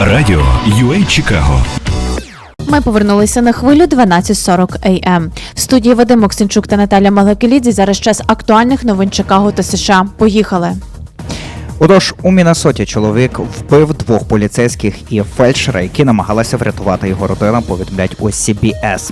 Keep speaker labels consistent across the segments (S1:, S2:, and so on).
S1: Радіо UA Чикаго.
S2: Ми повернулися на хвилю 12.40 АМ. В студії Вадим Оксенчук та Наталя Малекелідзі зараз час актуальних новин Чикаго та США. Поїхали.
S3: Отож, у Міннесоті чоловік вбив двох поліцейських і фельдшера, які намагалися врятувати його родину, повідомляють у CBS.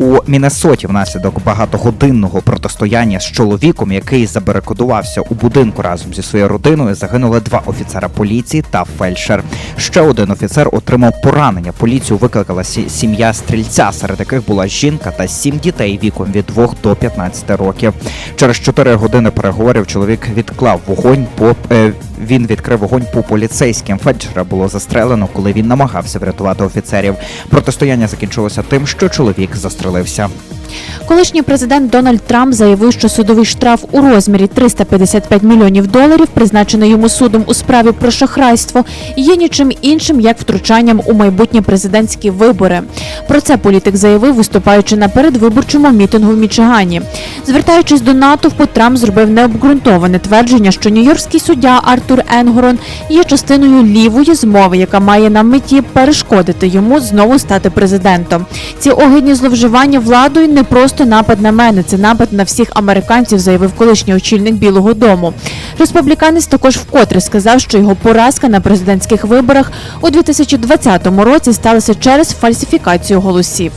S3: У Міннесоті внаслідок багатогодинного протистояння з чоловіком, який забарикадувався у будинку разом зі своєю родиною, загинули два офіцера поліції та фельдшер. Ще один офіцер отримав поранення. Поліцію викликала сі- сім'я стрільця, серед яких була жінка та сім дітей віком від 2 до 15 років. Через 4 години переговорів чоловік відклав вогонь по е, він відкрив вогонь по поліцейським. Фельдшера було застрелено, коли він намагався врятувати офіцерів. Протистояння закінчилося тим, що чоловік застрелився.
S2: Колишній президент Дональд Трамп заявив, що судовий штраф у розмірі 355 мільйонів доларів, призначений йому судом у справі про шахрайство, є нічим іншим як втручанням у майбутні президентські вибори. Про це політик заявив, виступаючи на передвиборчому мітингу в Мічигані. Звертаючись до натовпу, Трамп зробив необґрунтоване твердження, що нью-йоркський суддя Артур Енгорон є частиною лівої змови, яка має на меті перешкодити йому знову стати президентом. Ці огидні зловживання владою не просто напад на мене, це напад на всіх американців, заявив колишній очільник Білого Дому. Республіканець також вкотре сказав, що його поразка на президентських виборах у 2020 році сталася через фальсифікацію голосів.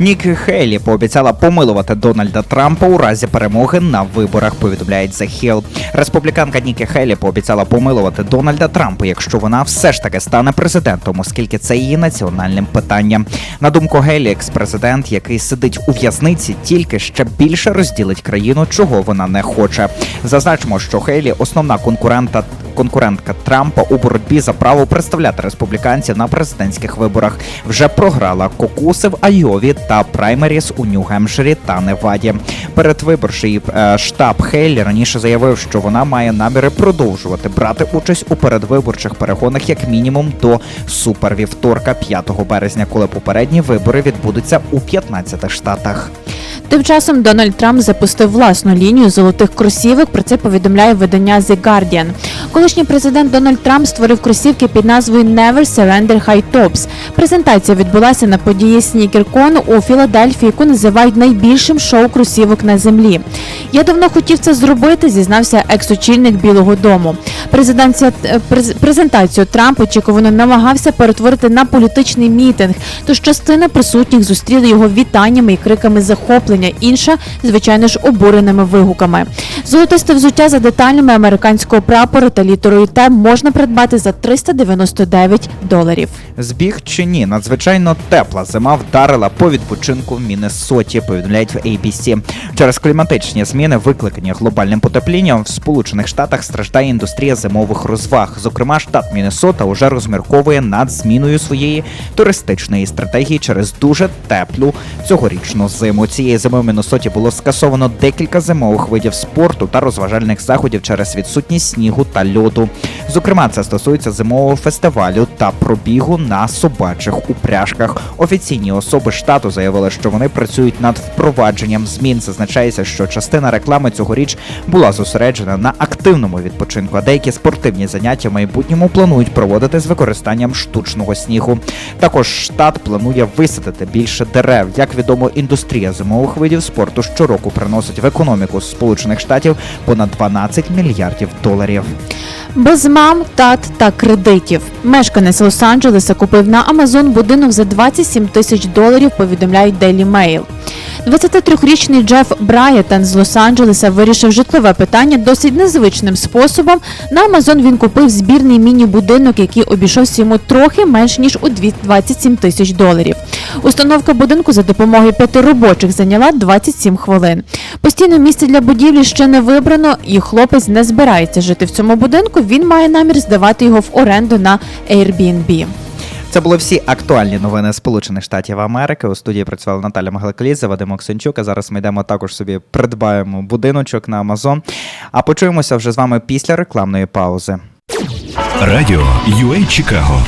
S3: Нікі Хейлі пообіцяла помилувати Дональда Трампа у разі перемоги на виборах. Повідомляють The Hill. Республіканка Нікі Хейлі пообіцяла помилувати Дональда Трампа, якщо вона все ж таки стане президентом, оскільки це її національним питанням. На думку Гейлі, екс-президент, який сидить у в'язниці, тільки ще більше розділить країну, чого вона не хоче. Зазначимо, що Хейлі основна конкурента. Конкурентка Трампа у боротьбі за право представляти республіканців на президентських виборах вже програла кокуси в Айові та праймеріс у Нью-Гемпширі та Неваді. Передвиборчий е, штаб Хейлі раніше заявив, що вона має наміри продовжувати брати участь у передвиборчих перегонах як мінімум до супервівторка 5 березня, коли попередні вибори відбудуться у 15 штатах.
S2: Тим часом Дональд Трамп запустив власну лінію золотих кросівок. Про це повідомляє видання The Guardian. Колишній президент Дональд Трамп створив кросівки під назвою Never Surrender High Tops. Презентація відбулася на події SneakerCon у Філадельфії, яку називають найбільшим шоу кросівок на землі. Я давно хотів це зробити, зізнався екс-очільник Білого Дому. Презентація е, презентацію Трамп очікувано намагався перетворити на політичний мітинг. Тож частина присутніх зустріли його вітаннями і криками захоплення. Інша, звичайно ж, обуреними вигуками. Золотисте взуття за деталями американського прапору та літерою Т можна придбати за 399 доларів.
S3: Збіг чи ні, надзвичайно тепла зима вдарила по відпочинку в Міннесоті, повідомляють в ABC. Через кліматичні зміни, викликані глобальним потеплінням, в Сполучених Штатах страждає індустрія зимових розваг. Зокрема, штат Міннесота уже розмірковує над зміною своєї туристичної стратегії через дуже теплу цьогорічну зиму. Цієї зими в Міннесоті було скасовано декілька зимових видів спорту та розважальних заходів через відсутність снігу та льоду. Зокрема, це стосується зимового фестивалю та пробігу на собачих упряжках. Офіційні особи штату заявили, що вони працюють над впровадженням змін. Зазначається, що частина реклами цьогоріч була зосереджена на активному відпочинку, а деякі спортивні заняття в майбутньому планують проводити з використанням штучного снігу. Також штат планує висадити більше дерев. Як відомо, індустрія зимових видів спорту щороку приносить в економіку Сполучених Штатів понад 12 мільярдів доларів.
S2: Без мам, тат та кредитів. Мешканець Лос-Анджелеса купив на Амазон будинок за 27 тисяч доларів, повідомляють Daily Mail. 23-річний Джеф Брайетен з Лос-Анджелеса вирішив житлове питання досить незвичним способом. На Амазон він купив збірний міні-будинок, який обійшовся йому трохи менш ніж у дві- 27 тисяч доларів. Установка будинку за допомогою п'яти робочих зайняла 27 хвилин. Постійне місце для будівлі ще не вибрано, і хлопець не збирається жити в цьому будинку. Він має намір здавати його в оренду на Airbnb.
S3: Це були всі актуальні новини Сполучених Штатів Америки. У студії працювала Наталя Магалакаліза, Вадим Оксенчук. А зараз ми йдемо також собі придбаємо будиночок на Амазон. А почуємося вже з вами після рекламної паузи.
S1: Радіо UA Чикаго.